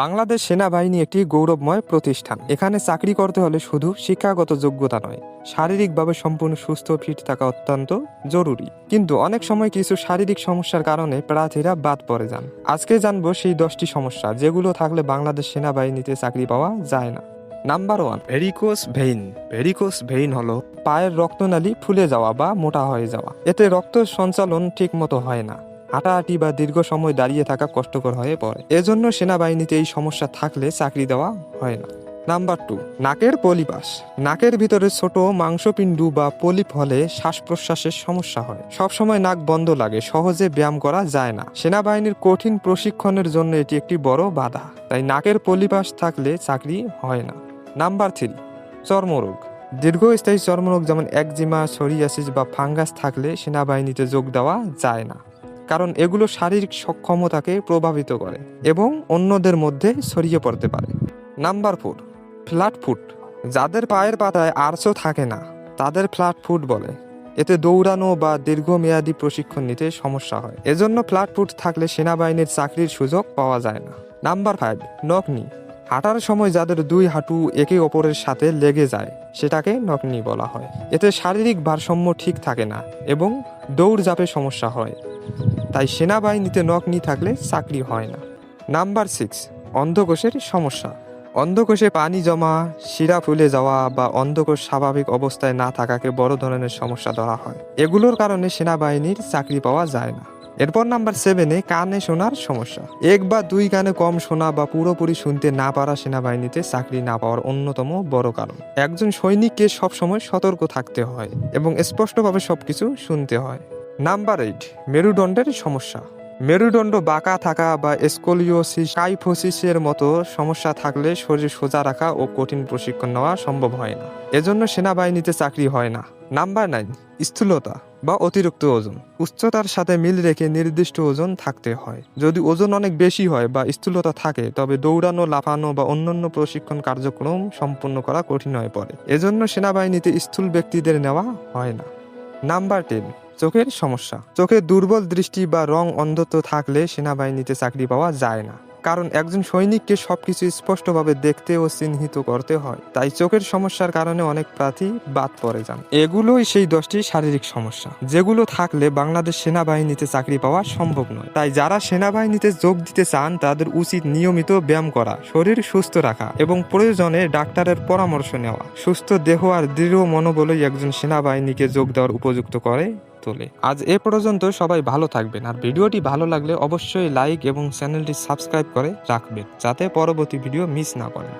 বাংলাদেশ সেনাবাহিনী একটি গৌরবময় প্রতিষ্ঠান। এখানে চাকরি করতে হলে শুধু শিক্ষাগত যোগ্যতা নয়, শারীরিকভাবে সম্পূর্ণ সুস্থ ফিট থাকা অত্যন্ত জরুরি। কিন্তু অনেক সময় কিছু শারীরিক সমস্যার কারণে প্রার্থীরা বাদ পড়ে যান। আজকে জানব সেই দশটি সমস্যা, যেগুলো থাকলে বাংলাদেশ সেনাবাহিনীতে চাকরি পাওয়া যায় না। Number one, varicose vein. Varicose vein হলো পায়ের রক্তনালী ফুলে যাওয়া বা মোটা হয়ে যাওয়া। এতে রক্ত সঞ্চালন ঠিক মতো হয় না। হাঁটাহাঁটি বা দীর্ঘ সময় দাঁড়িয়ে থাকা কষ্টকর হয়ে পড়ে। এজন্য সেনাবাহিনীতে এই সমস্যা থাকলে চাকরি দেওয়া হয় না। নাম্বার টু, নাকের পলিপাস নাকের ভিতরে ছোট মাংসপিণ্ডু বা পলিপ হলে শ্বাস প্রশ্বাসের সমস্যা হয়। সবসময় নাক বন্ধ লাগে, সহজে ব্যায়াম করা যায় না। সেনাবাহিনীর কঠিন প্রশিক্ষণের জন্য এটি একটি বড় বাধা, তাই নাকের পলিপাস থাকলে চাকরি হয় না। নাম্বার থ্রি, চর্মরোগ। দীর্ঘস্থায়ী চর্মরোগ যেমন একজিমা, সরিয়াসিস বা ফাঙ্গাস থাকলে সেনাবাহিনীতে যোগ দেওয়া যায় না। কারণ এগুলো শারীরিক সক্ষমতাকে প্রভাবিত করে এবং অন্যদের মধ্যে ছড়িয়ে পড়তে পারে। নাম্বার ফোর ফ্ল্যাট ফুট যাদের পায়ের পাতায় আর্চও থাকে না, তাদের ফ্ল্যাট ফুট বলে। এতে দৌড়ানো বা দীর্ঘমেয়াদী প্রশিক্ষণ নিতে সমস্যা হয়। এজন্য ফ্ল্যাট ফুট থাকলে সেনাবাহিনীর চাকরির সুযোগ পাওয়া যায় না। নাম্বার ফাইভ নকনি হাঁটার সময় যাদের দুই হাঁটু একে অপরের সাথে লেগে যায়, সেটাকে নকনি বলা হয়। এতে শারীরিক ভারসাম্য ঠিক থাকে না এবং দৌড়ঝাঁপে সমস্যা হয়। তাই সেনাবাহিনীতে নকনি থাকলে চাকরি হয় না। নাম্বার সিক্স, অন্ধকোষের সমস্যা। অন্ধকোষে পানি জমা, শিরা ফুলে যাওয়া বা অন্ধকোষ স্বাভাবিক অবস্থায় না থাকাকে বড় ধরনের সমস্যা ধরা হয়। এগুলোর কারণে সেনাবাহিনীর চাকরি পাওয়া যায় না। এরপর নাম্বার সেভেনে কানে শোনার সমস্যা। এক বা দুই কানে কম শোনা বা পুরোপুরি শুনতে না পারা সেনাবাহিনীতে চাকরি না পাওয়ার অন্যতম বড় কারণ। একজন সৈনিককে সবসময় সতর্ক থাকতে হয় এবং স্পষ্টভাবে সবকিছু শুনতে হয়। নাম্বার এইট মেরুদণ্ডের সমস্যা। মেরুদণ্ড বাঁকা থাকা বা স্কোলিওসিস, কাইফোসিসের মতো সমস্যা থাকলে শরীর সোজা রাখা ও কঠিন প্রশিক্ষণ নেওয়া সম্ভব হয় না। এজন্য সেনাবাহিনীতে চাকরি হয় না। নাম্বার নাইন, স্থূলতা বা অতিরিক্ত ওজন। উচ্চতার সাথে মিল রেখে নির্দিষ্ট ওজন থাকতে হয়। যদি ওজন অনেক বেশি হয় বা স্থূলতা থাকে, তবে দৌড়ানো, লাফানো বা অন্যান্য প্রশিক্ষণ কার্যক্রম সম্পন্ন করা কঠিন হয়ে পড়ে। এজন্য সেনাবাহিনীতে স্থূল ব্যক্তিদের নেওয়া হয় না। নাম্বার টেন চোখের সমস্যা। চোখে দুর্বল দৃষ্টি বা রং অন্ধত্ব থাকলে সেনাবাহিনীতে চাকরি পাওয়া যায় না। কারণ একজন সৈনিককে সবকিছু স্পষ্টভাবে দেখতে ও চিহ্নিত করতে হয়। তাই চোখের সমস্যার কারণে অনেক প্রার্থী বাদ পড়ে যান। এগুলোই সেই দশটি শারীরিক সমস্যা। যেগুলো থাকলে বাংলাদেশ সেনাবাহিনীতে চাকরি পাওয়া সম্ভব নয়। তাই যারা সেনাবাহিনীতে যোগ দিতে চান, তাদের উচিত নিয়মিত ব্যায়াম করা, শরীর সুস্থ রাখা এবং প্রয়োজনে ডাক্তারের পরামর্শ নেওয়া। সুস্থ দেহ আর দৃঢ় মনোবলই একজন সেনাবাহিনীকে যোগ দেওয়ার উপযুক্ত করে তোলে। আজ এ পর্যন্ত সবাই ভালো থাকবেন। আর ভিডিওটি ভালো লাগলে অবশ্যই লাইক এবং চ্যানেলটি সাবস্ক্রাইব করে রাখবেন, যাতে পরবর্তী ভিডিও মিস না করেন।